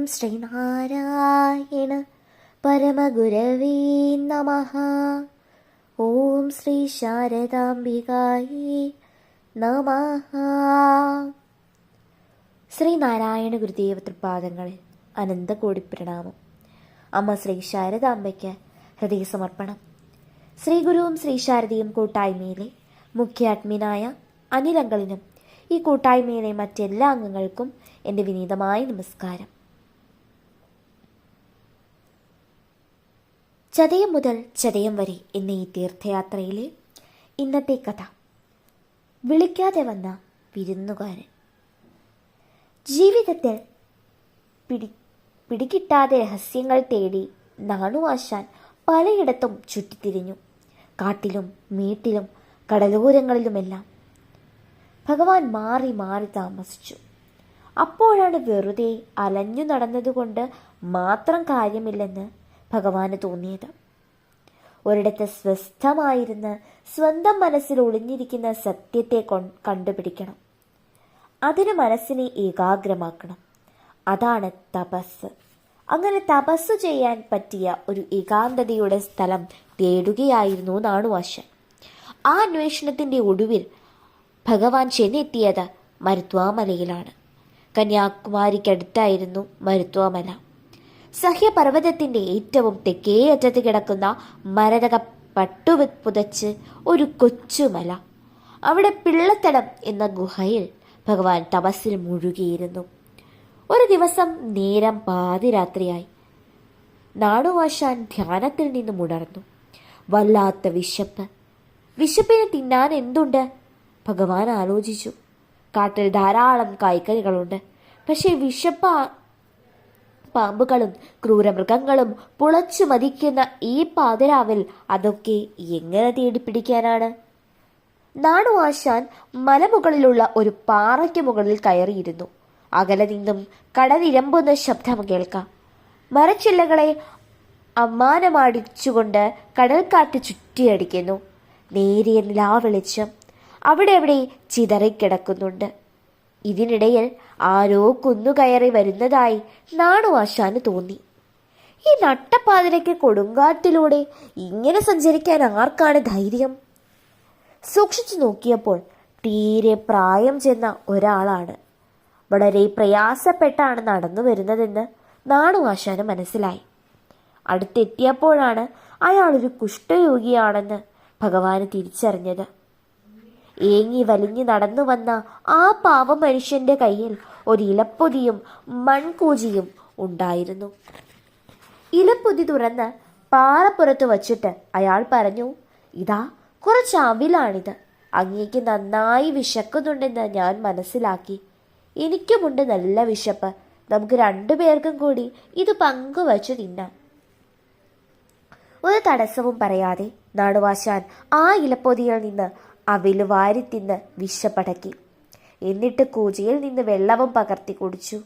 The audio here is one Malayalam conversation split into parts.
ഓം ശ്രീനാരായണ പരമഗുരവീ നമ ഓം ശ്രീ ശാരദാംബികായി നമ ശ്രീനാരായണ ഗുരുദേവ തൃപാദങ്ങളിൽ അനന്തകോടി പ്രണാമം. അമ്മ ശ്രീ ശാരദാംബയ്ക്ക് ഹൃദയസമർപ്പണം. ശ്രീ ഗുരുവും ശ്രീ ശാരദയും കൂട്ടായ്മയിലെ മുഖ്യ അഡ്മിനായ അനിലങ്കളിനും ഈ കൂട്ടായ്മയിലെ മറ്റെല്ലാ അംഗങ്ങൾക്കും എന്റെ വിനീതമായ നമസ്കാരം. ചതയം മുതൽ ചതയം വരെ എന്ന ഈ തീർത്ഥയാത്രയിലെ ഇന്നത്തെ കഥ. വിളിക്കാതെ വന്ന വിരുന്നുകാരൻ. ജീവിതത്തിൽ പിടി പിടികിട്ടാതെ രഹസ്യങ്ങൾ തേടി നാണുവാശാൻ പലയിടത്തും ചുറ്റിത്തിരിഞ്ഞു. കാട്ടിലും മീട്ടിലും കടലോരങ്ങളിലുമെല്ലാം ഭഗവാൻ മാറി മാറി താമസിച്ചു. അപ്പോഴാണ് വെറുതെ അലഞ്ഞു നടന്നതുകൊണ്ട് മാത്രം കാര്യമില്ലെന്ന് ഭഗവാന് തോന്നിയത്. ഒരിടത്ത് സ്വസ്ഥമായിരുന്ന് സ്വന്തം മനസ്സിൽ ഒളിഞ്ഞിരിക്കുന്ന സത്യത്തെ കണ്ടുപിടിക്കണം. അതിന് മനസ്സിനെ ഏകാഗ്രമാക്കണം. അതാണ് തപസ്. അങ്ങനെ തപസ് ചെയ്യാൻ പറ്റിയ ഒരു ഏകാന്തതയുടെ സ്ഥലം തേടുകയായിരുന്നു നാണുവാശൻ ആ അന്വേഷണത്തിന്റെ ഒടുവിൽ ഭഗവാൻ ചെന്നെത്തിയത് മരുത്വാമലയിലാണ്. കന്യാകുമാരിക്കടുത്തായിരുന്നു മരുത്വാമല. സഹ്യപർവതത്തിന്റെ ഏറ്റവും തെക്കേ അറ്റത്ത് കിടക്കുന്ന മരതക പട്ടു പുതച്ച് ഒരു കൊച്ചുമല. അവിടെ പിള്ളത്തടം എന്ന ഗുഹയിൽ ഭഗവാൻ തപസ്സിൽ മുഴുകിയിരുന്നു. ഒരു ദിവസം നേരം പാതിരാത്രിയായി. നാടുവാശാൻ ധ്യാനത്തിൽ നിന്നും ഉണർന്നു വല്ലാത്ത വിശപ്പ്. വിശപ്പിന് തിന്നാൻ എന്തുണ്ട്? ഭഗവാൻ ആലോചിച്ചു. കാട്ടിൽ ധാരാളം കായ്ക്കറികളുണ്ട് പക്ഷേ വിശപ്പ് പാമ്പുകളും ക്രൂരമൃഗങ്ങളും പുളച്ചു മതിക്കുന്ന ഈ പാതിരാവിൽ അതൊക്കെ എങ്ങനെ തേടിപ്പിടിക്കാനാണ്? ആശാൻ മലമുകളിലുള്ള ഒരു പാറയ്ക്ക് മുകളിൽ കയറിയിരുന്നു. അകലെ നിന്നും കടലിരമ്പുന്ന ശബ്ദം കേൾക്കാം. മരച്ചില്ലകളെ അമ്മാനമാടിച്ചുകൊണ്ട് കടൽക്കാറ്റ് ചുറ്റിയടിക്കുന്നു. നേരിയ നിലാവെളിച്ചം അവിടെ അവിടെ ചിതറിക്കിടക്കുന്നുണ്ട്. ഇതിനിടയിൽ ആരോ കുന്നുകയറി വരുന്നതായി നാണുവാശാന് തോന്നി. ഈ നട്ടപ്പാതിരയ്ക്ക് കൊടുങ്കാറ്റിലൂടെ ഇങ്ങനെ സഞ്ചരിക്കാൻ ആർക്കാണ് ധൈര്യം? സൂക്ഷിച്ചു നോക്കിയപ്പോൾ തീരെ പ്രായം ചെന്ന ഒരാളാണ്. വളരെ പ്രയാസപ്പെട്ടാണ് നടന്നു വരുന്നതെന്ന് നാണുവാശാന് മനസ്സിലായി. അടുത്തെത്തിയപ്പോഴാണ് അയാളൊരു കുഷ്ഠരോഗിയാണെന്ന് ഭഗവാന് തിരിച്ചറിഞ്ഞത്. ഏങ്ങി വലിഞ്ഞു നടന്നു വന്ന ആ പാവ മനുഷ്യന്റെ കയ്യിൽ ഒരു ഇലപ്പൊതിയും മൺകൂജിയും ഉണ്ടായിരുന്നു. ഇലപ്പൊതി തുറന്ന് പാറപ്പുറത്ത് വച്ചിട്ട് അയാൾ പറഞ്ഞു ഇതാ കുറച്ച് അവിലാണിത്. അങ്ങേക്ക് നന്നായി വിശക്കുന്നുണ്ടെന്ന് ഞാൻ മനസ്സിലാക്കി. എനിക്കുമുണ്ട് നല്ല വിശപ്പ്. നമുക്ക് രണ്ടുപേർക്കും കൂടി ഇത് പങ്കുവച്ചു തിന്നാം. ഒരു തടസ്സവും പറയാതെ നാടുവാശാൻ ആ ഇലപ്പൊതിയിൽ നിന്ന് അവിൽ വാരി തിന്ന് വിശപ്പടക്കി. എന്നിട്ട് കൂജയിൽ നിന്ന് വെള്ളവും പകർത്തി കുടിച്ചു.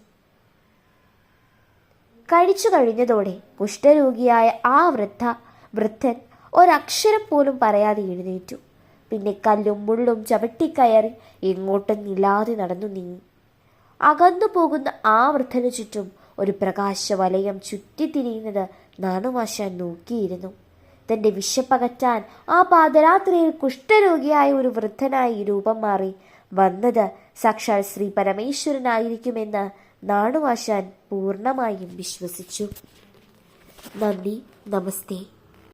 കഴിച്ചു കഴിഞ്ഞതോടെ കുഷ്ഠരോഗിയായ ആ വൃദ്ധ വൃദ്ധൻ ഒരക്ഷരം പോലും പറയാതെ എഴുന്നേറ്റു. പിന്നെ കല്ലും മുള്ളും ചവിട്ടിക്കയറി എങ്ങോട്ടും നിലാതെ നടന്നു നീങ്ങി. അകന്നു പോകുന്ന ആ വൃദ്ധനു ചുറ്റും ഒരു പ്രകാശവലയം ചുറ്റിത്തിരിയുന്നത് നാണുമാശാൻ നോക്കിയിരുന്നു. തന്റെ വിശപ്പകറ്റാൻ ആ പാതരാത്രിയിൽ കുഷ്ഠരോഗിയായ ഒരു വൃദ്ധനായി രൂപം മാറി. വന്നത് സാക്ഷാൽ ശ്രീ പരമേശ്വരനായിരിക്കുമെന്ന് നാണുവാശാൻ പൂർണമായും വിശ്വസിച്ചു. നന്ദി നമസ്തേ.